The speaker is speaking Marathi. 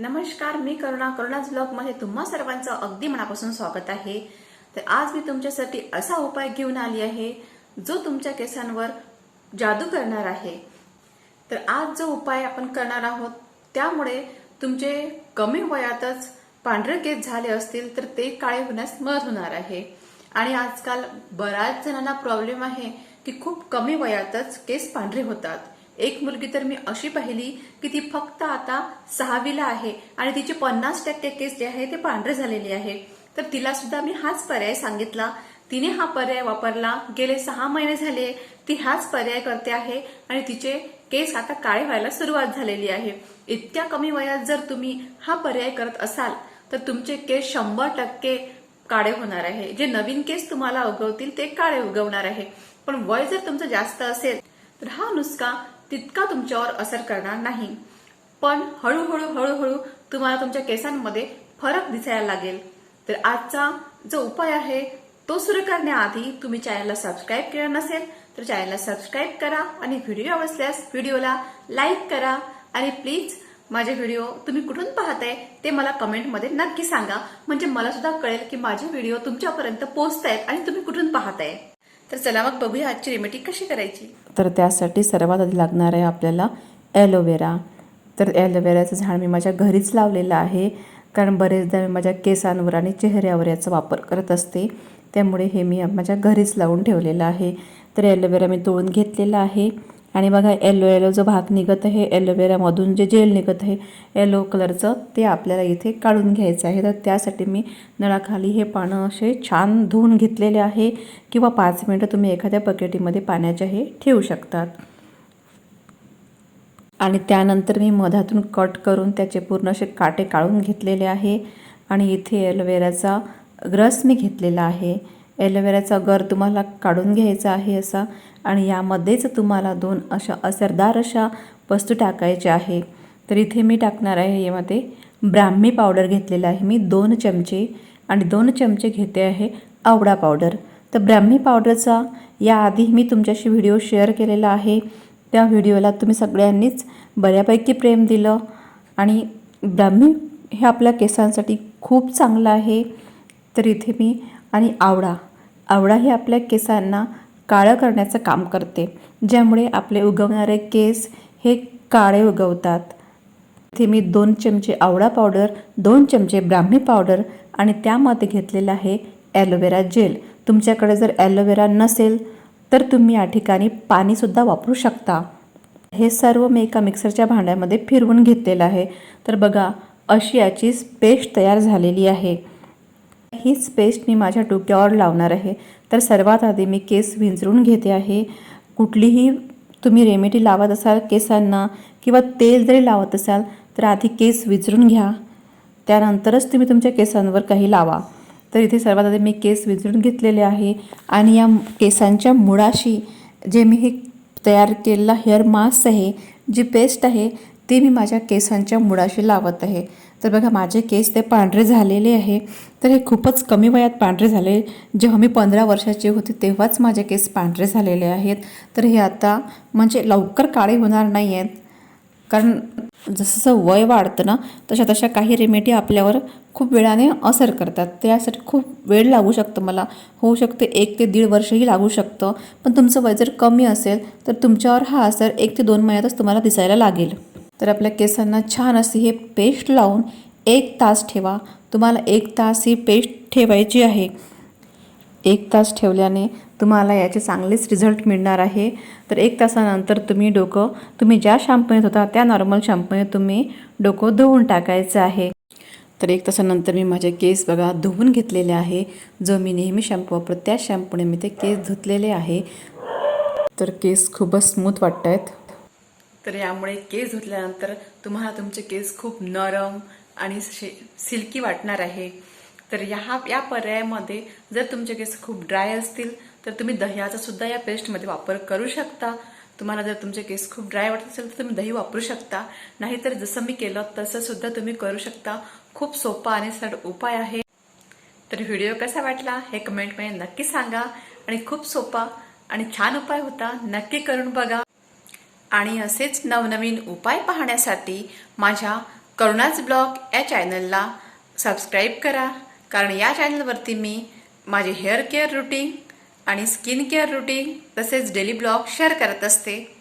नमस्कार मी करुणा. करुणाच ब्लॉगमध्ये तुम्हा सर्वांचं अगदी मनापासून स्वागत आहे. तर आज मी तुमच्यासाठी असा उपाय घेऊन आली आहे जो तुमच्या केसांवर जादू करणार आहे. तर आज जो उपाय आपण करणार आहोत त्यामुळे तुमचे कमी वयातच पांढरे केस झाले असतील तर ते काळे होण्यास मदत होणार आहे. आणि आजकाल बऱ्याच जणांना प्रॉब्लेम आहे की खूप कमी वयातच केस पांढरे होतात. एक मुलगी तर मी अशी पाहिली की ती फक्त आता सहावीला आहे आणि तिचे पन्नास टक्के केस जे आहे ते पांढरे झालेले आहे. तर तिला सुद्धा मी हाच पर्याय सांगितला. तिने हा पर्याय वापरला. गेले सहा महिने झाले. ती हाच पर्याय करते आहे आणि तिचे केस आता काळे व्हायला सुरुवात झालेली आहे. इतक्या कमी वयात जर तुम्ही हा पर्याय करत असाल तर तुमचे केस शंभर टक्के काळे होणार आहे. जे नवीन केस तुम्हाला उगवतील ते काळे उगवणार आहे. पण वय जर तुमचं जास्त असेल तर हा नुसका तितका तुमच्यावर असर करणार नाही. पण हळूहळू हळूहळू तुम्हाला तुमच्या केसांमध्ये फरक दिसायला लागेल. तर आजचा जो उपाय आहे तो सुरू करण्याआधी तुम्ही चॅनलला सबस्क्राईब केलं नसेल तर चॅनलला सबस्क्राईब करा आणि व्हिडिओ आवडल्यास व्हिडिओला लाईक करा. आणि प्लीज माझे व्हिडिओ तुम्ही कुठून पाहताय ते मला कमेंटमध्ये नक्की सांगा. म्हणजे मला सुद्धा कळेल की माझे व्हिडिओ तुमच्यापर्यंत पोहोचतायत आणि तुम्ही कुठून पाहताय. तर चला मग बघूया आजची रेमेडी कशी करायची. तर त्यासाठी सर्वात आधी लागणार आहे आपल्याला ॲलोवेरा तर ॲलोवेराचं झाड मी माझ्या घरीच लावलेलं आहे. कारण बरेचदा मी माझ्या केसांवर आणि चेहऱ्यावर याचा वापर करत असते. त्यामुळे हे मी माझ्या घरीच लावून ठेवलेलं आहे. तर ॲलोवेरा मी तोडून घेतलेला आहे. आणि बघा येलो येलो जो भाग निघत आहे ॲलोवेरामधून जे जेल निघत आहे येलो कलरचं ते आपल्याला इथे काढून घ्यायचं आहे. तर त्यासाठी मी नळाखाली हे पानं असे छान धुवून घेतलेले आहे किंवा पाच मिनटं तुम्ही एखाद्या बकेटीमध्ये पाण्याचे हे ठेवू शकतात. आणि त्यानंतर मी मधातून कट करून त्याचे पूर्ण असे काटे काढून घेतलेले आहे. आणि इथे ॲलोवेराचा रस मी घेतलेला आहे. ॲलोवेराचा गर तुम्हाला काढून घ्यायचा आहे असा आणि यामध्येच तुम्हाला दोन अशा असरदार अशा वस्तू टाकायच्या आहे. तर इथे मी टाकणार आहे यामध्ये ब्राह्मी पावडर घेतलेला आहे मी दोन चमचे. आणि दोन चमचे घेते आहे आवडा पावडर. तर ब्राह्मी पावडरचा याआधी मी तुमच्याशी व्हिडिओ शेअर केलेला आहे. त्या व्हिडिओला तुम्ही सगळ्यांनीच बऱ्यापैकी प्रेम दिलं. आणि ब्राह्मी हे आपल्या केसांसाठी खूप चांगलं आहे. तर इथे मी आणि आवडा आवळा हे आपल्या केसांना काळं करण्याचं काम करते ज्यामुळे आपले उगवणारे केस हे काळे उगवतात. इथे मी दोन चमचे आवळा पावडर दोन चमचे ब्राह्मी पावडर आणि त्यामध्ये घेतलेलं आहे ॲलोवेरा जेल. तुमच्याकडे जर ॲलोवेरा नसेल तर तुम्ही या ठिकाणी पाणीसुद्धा वापरू शकता. हे सर्व मी एका मिक्सरच्या भांड्यामध्ये फिरवून घेतलेलं आहे. तर बघा अशी याची पेस्ट तयार झालेली आहे. हीच पेस्ट मी माझ्या डोक्यावर लावणार आहे. तर सर्वात आधी मी केस विंचरून घेते आहे. कुठलीही तुम्ही रेमेडी लावत असाल केसांना किंवा तेल जरी लावत असाल तर आधी केस विचरून घ्या. त्यानंतरच तुम्ही तुमच्या केसांवर काही लावा. तर इथे सर्वात आधी मी केस विचरून घेतलेले आहे आणि या केसांच्या मुळाशी जे मी हे तयार केलेला हेअर मास्क आहे जी पेस्ट आहे ती मी माझ्या केसांच्या मुळाशी लावत आहे. तर बघा माझे केस ते पांढरे झालेले आहे. तर हे खूपच कमी वयात पांढरे झाले. जेव्हा मी पंधरा वर्षाची होती तेव्हाच माझे केस पांढरे झालेले आहेत. तर हे आता म्हणजे लवकर काळे होणार नाही आहेत कारण जसं जसं वय वाढतं ना तशा तशा काही रेमेडी आपल्यावर खूप वेळाने असर करतात. त्यासाठी खूप वेळ लागू शकतं मला. होऊ शकते एक ते दीड वर्षही लागू शकतं. पण तुमचं वय जर कमी असेल तर तुमच्यावर हा असर एक ते दोन महिन्यातच तुम्हाला दिसायला लागेल. तर आपल्या केसांना छान अशी हे पेस्ट लावून एक तास ठेवा. तुम्हाला एक तास ही पेस्ट ठेवायची आहे. एक तास ठेवल्याने तुम्हाला याचे चांगलेच रिझल्ट मिळणार आहे. तर एक तासानंतर तुम्ही डोकं तुम्ही ज्या शॅम्पूने होता त्या नॉर्मल शॅम्पूने तुम्ही डोकं धुवून टाकायचं आहे. तर एक तासानंतर मी माझे केस बघा धुवून घेतलेले आहे. जो मी नेहमी शॅम्पू वापरतो त्या शॅम्पूने मी ते केस धुतलेले आहे. तर केस खूपच स्मूथ वाटत आहेत तर यामुळे केस धुतल्यानंतर तुम्हाला तुमचे केस खूप नरम आणि सिल्की वाटणार आहे. तर ह्या या पर्यायामध्ये जर तुमचे केस खूप ड्राय असतील तर तुम्ही दह्याचा सुद्धा या पेस्टमध्ये वापर करू शकता. तुम्हाला जर तुमचे केस खूप ड्राय वाटत असेल तर तुम्ही दही वापरू शकता. नाहीतर जसं मी केलं तसं सुद्धा तुम्ही करू शकता. खूप सोपा आणि सरळ उपाय आहे. तर व्हिडिओ कसा वाटला हे कमेंटमध्ये नक्की सांगा. आणि खूप सोपा आणि छान उपाय होता नक्की करून बघा. आणि असेच नवनवीन उपाय पाहण्यासाठी माझ्या करुणाच ब्लॉग या चॅनलला सबस्क्राईब करा. कारण या चॅनलवरती मी माझे हेअर केअर रुटीन आणि स्किन केअर रुटीन तसेच डेली ब्लॉग शेअर करत असते.